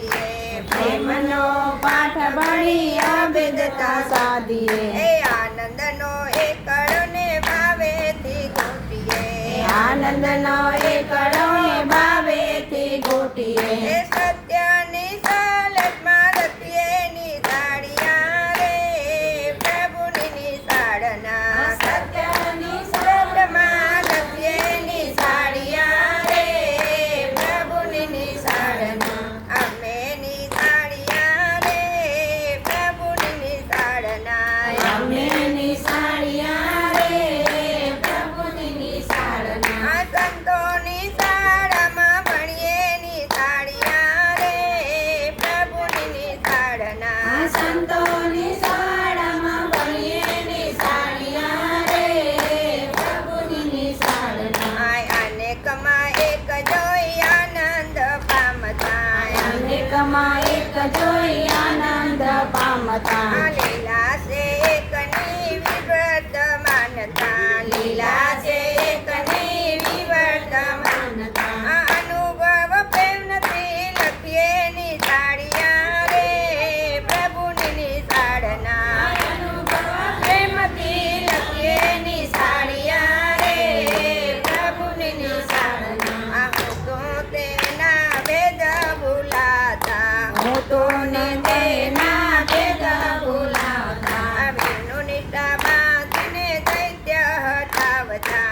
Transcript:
સાધીએ પ્રેમનો પાઠ ભણી અભેદતા સાધીએ. આનંદનો એકડને ભાવેથી ગોટીએ આનંદનો એકડને ભાવેથી ગોટીએ સંતોની શાળામાં ભણીએ નિશાળિયા રે. પ્રભુની નિશાળના આય આને કમા એક જોઈ આનંદ પામતા આને કમા એક જોઈ આનંદ પામતા લીલા